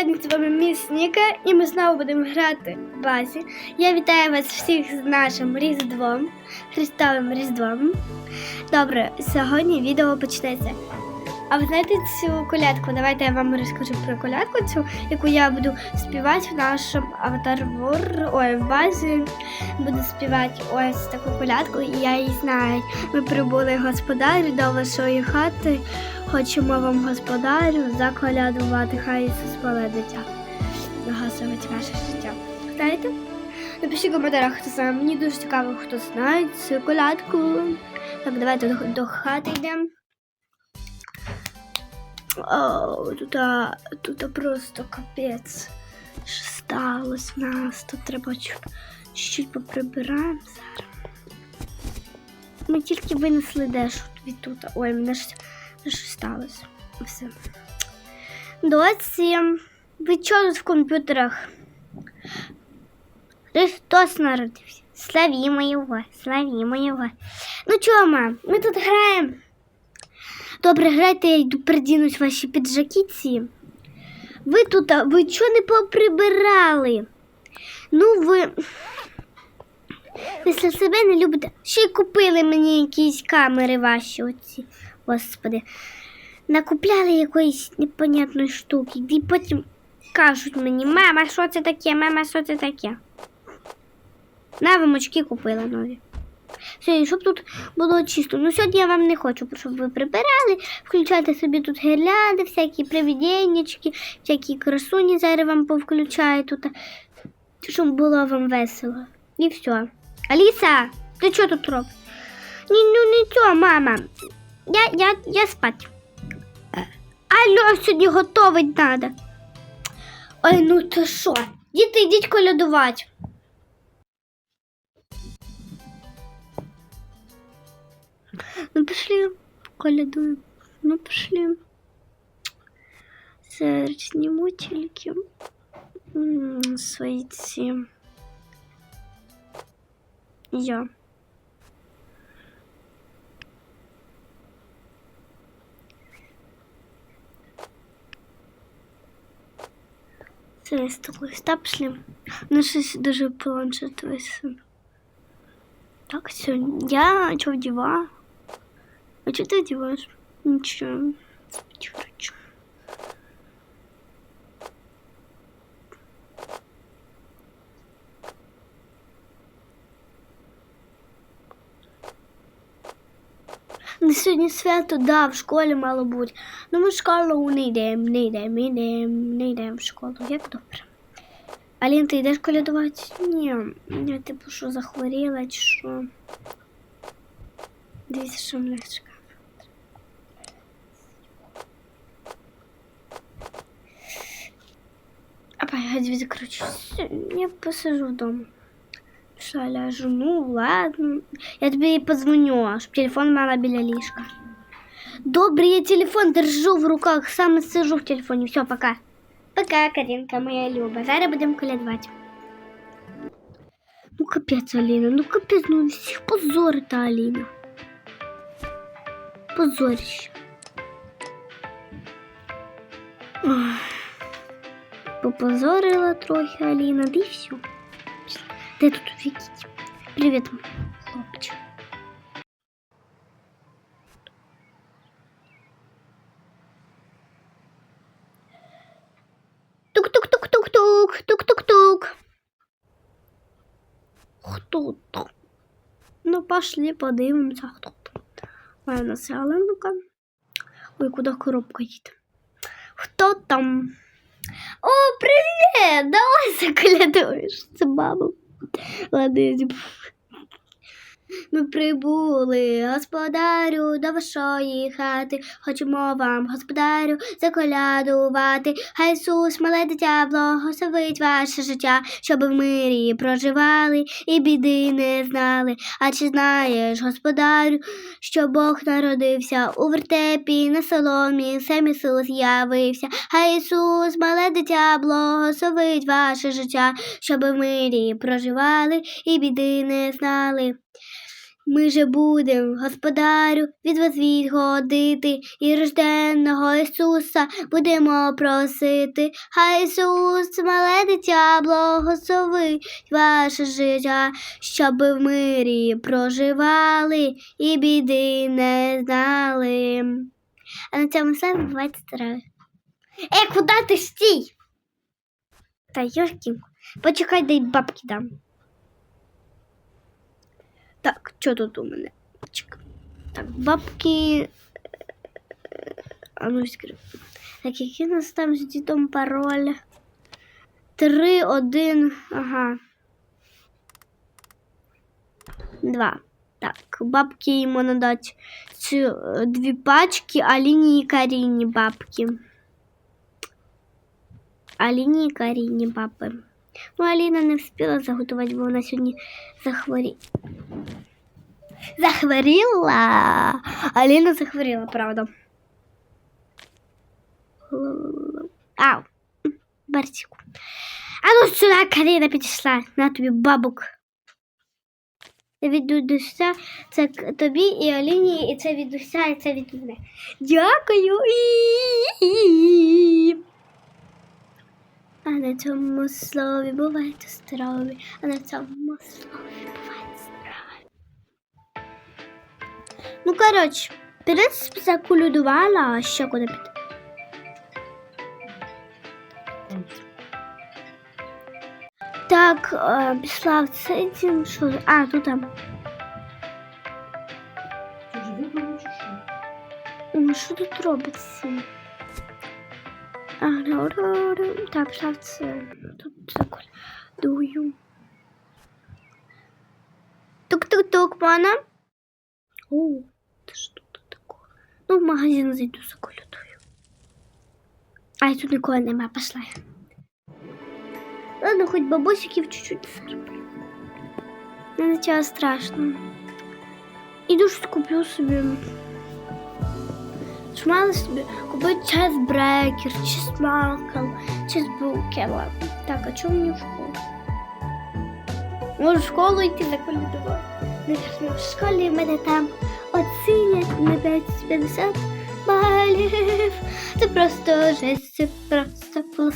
сьогодні з вами міс Ніка, і ми знову будемо грати в базі. Я вітаю вас всіх з нашим Різдвом, Христовим Різдвом. Добре, сьогодні відео почнеться. А ви знаєте цю колядку? Давайте я вам розкажу про колядку, цю, яку я буду співати в нашому аватар ой, в базі. Буду співати ось таку колядку, і я її знаю. Ми прибули господарю до вашої хати. Хочемо вам, господарю, заколядувати, хай Ісус мале дитя. Загасувати ваше життя. Знаєте? Напишіть в коментарях, хто знає. Мені дуже цікаво, хто знає цю колядку. Так, давайте до, до хати йдемо. О, тут, а, тут просто капець. Що сталося в нас? Тут треба чуть- чуть-чуть поприбираємо зараз. Ми тільки винесли дещо від тут. Ой, мене ж що сталося. Все. Доці, ви чого тут в комп'ютерах? Христос народився. Славімо його, славімо його. Ну чого, мам, ми тут граємо. Добре, грайте, я йду придінуть ваші піджаки ці. Ви тут, ви чого не поприбирали? Ну, ви. Після себе не любите. Ще й купили мені якісь камери ваші оці. Господи. Накупляли якоїсь непонятної штуки. І потім кажуть мені, мама, що це таке? Мама, що це таке? На вам очки купила нові. Все, щоб тут було чисто. Ну сьогодні я вам не хочу, щоб ви прибирали, включайте собі тут гірлянди, всякі привіденнячки, всякі красуні зараз вам повключаю тут, щоб було вам весело. І все. Аліса, ти що тут робиш? Ні, ну нічого, мама. Я, я, я спать. Алло, сьогодні готовить надо. Ой, ну то що? Діти, йдіть колядувати. Ну пошли колядуем. Ну пошли. Зараз зніму тільки м, свої ці. Я. Це з такої стапшлі. Ну, щось дуже планшет висун. Так, все. Я что вдеваю? А что ты одеваешь? Ничего. Хочу. Ну, сьогодні свято, да, в школі мало бути. Ну, ми в школу не йдемо, не йдемо, не йдемо, не йдемо в школу. Як добре. Алін, ти йдеш колядувати? Ні, я типу що захворіла чи що. Дивіться, що мене чекає. Апа, я дивіться, коротше, я посижу вдома. Що, ляжу? Ну, ладно. Я тобі позвоню, щоб телефон мала біля ліжка. Добре, я телефон держу в руках, саме сижу в телефоні. Все, пока. Пока, Каринка, моя Люба. Зараз будемо колядувати. Ну капець, Аліна, ну капець, ну всіх позорить Аліна. Позорище. Ох. Попозорила трохи Аліна, да і все. Де тут Вікіть? Привіт, хлопчик. Тук-тук-тук-тук-тук, тук-тук-тук. Хто там? Ну, пошли подивимося, хто там. Нас Аленка. Ой, куди коробка їде? Хто там? Привіт! Давай заклятуєш Це баба. Ладно, я зіб- Ми прибули, господарю, до вашої хати. Хочемо вам, господарю, заколядувати. Хай Ісус, мале дитя, благословить ваше життя, щоб в мирі проживали і біди не знали. А чи знаєш, господарю, що Бог народився у вертепі на соломі, сам Ісус явився. Хай Ісус, мале дитя, благословить ваше життя, щоб в мирі проживали і біди не знали. Ми же будем, господарю, від вас відходити, і рожденного Ісуса будемо просити. Хай Ісус, мале дитя, благословить ваше життя, щоб в мирі проживали і біди не знали. А на цьому все відбувається стараю. Е, куди ти стій? Та Йоркін, почекай, дай бабки дам. Так, що тут у мене? Так, бабки. А ну скрив. Так, який нас там з дідом пароль? Три, один. Ага. Два. Так, бабки йому надать цю е, дві пачки, а лінії Каріні бабки. Аліні і Каріні баби. Ну, Аліна не встигла заготувати, бо вона сьогодні захворіла. Захворіла. Аліна захворіла, правда. Ау. Барсику. А ну сюди, Каріна підійшла. На тобі бабок. Це від дідуся, це тобі і Аліні, і це від уся, і це від мене. Дякую. А на цьому слові бувайте здорові, а на цьому слові бувайте здорові. Ну, коротше, в принципі, заколюдувала, а ще куди піти. Так, е, пішла в цей дім, що... А, тут там. Ну, що тут робиться? Так, шафт тут заколь. Дую. Тук-тук-тук, мана. О, это что-то такое. Ну, в магазин зайду заколю твою. А я тут ніколи нема, пошла. Ладно, хоть бабосиків чуть-чуть зароблю. Не на тебя страшно. Иду, что куплю себе Мали собі купити чай чи з чи з. Так, а чому мені в школу? Можу в школу йти за колідовою. В школі в мене там оцінять на 550 балів. Це просто жесть, це просто плюс.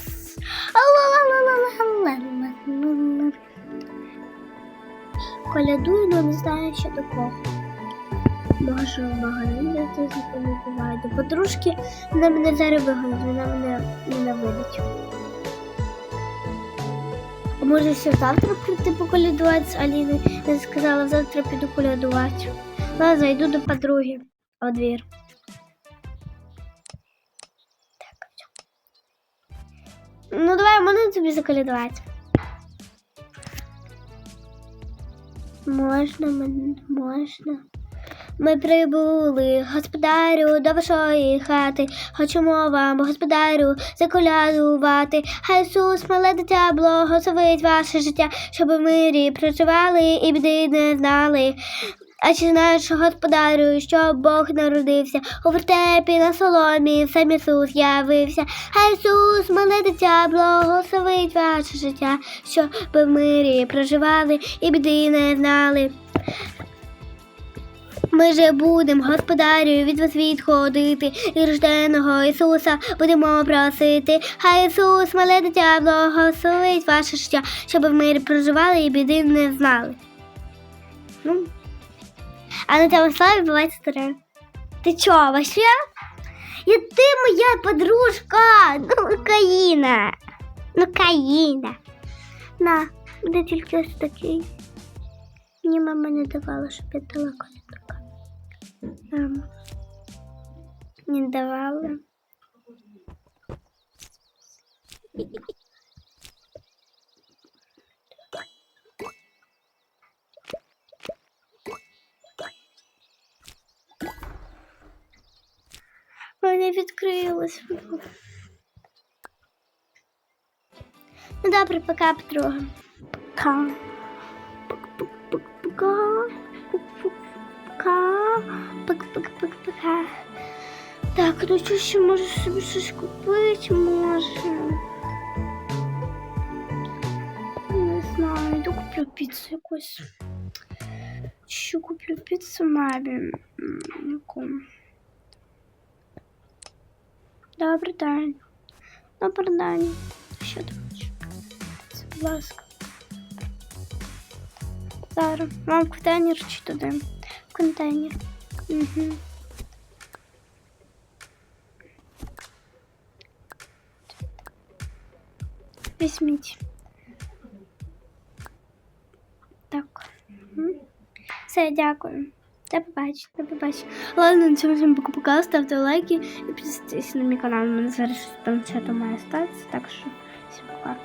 Колядую, але не знаю, ще до кого. Може, в магазин десь запам'ятаю. До подружки вона мене зараз вигонить, вона мене ненавидить. А може ще завтра прийти поколядувати з Аліною? Я сказала, завтра піду колядувати. Ладно, зайду до подруги у двір. Так, все. Ну давай, можна тобі заколядувати? Можна, можна. Ми прибули, господарю, до вашої хати. Хочемо вам, господарю, заколядувати. Хай Ісус, мале дитя, благословить ваше життя, щоб в мирі проживали і біди не знали. А чи знаєш, господарю, що Бог народився у вертепі на соломі, сам Ісус явився. Хай Ісус, мале дитя, благословить ваше життя, щоб ви в мирі проживали і біди не знали. Ми же будемо, господарю, від вас відходити, і рожденого Ісуса будемо просити. Хай Ісус, мале дитя, благословить ваше життя, щоб ви в мирі проживали і біди не знали. Ну, а на цьому слові бувайте здорові. Ти чо, вообще? І ти моя подружка. Ну, Каїна. Ну, Каїна. На, буде тільки ось такий. Мені мама не давала, щоб я дала колядка. Мама. Не давала. Вона відкрилась. Ну добре, пока, подруга. Пока. Пока-пока-пока-пока. Так, ну що ще може собі щось купити, може. Не знаю, йду куплю піцу якусь. Що куплю піцу мамі? М, Яку? Добрий день. Добрий день. Що ти хочеш? Це, будь ласка. Зараз. Вам в контейнер чи туди? В контейнер. Угу. Візьміть. Так. Мгм. Все, дякую. До побачення, до побачення. Ладно, на цьому всім пока-пока, ставте лайки і підписуйтесь на мій канал. У мене зараз щось там все має статися, так що всім пока.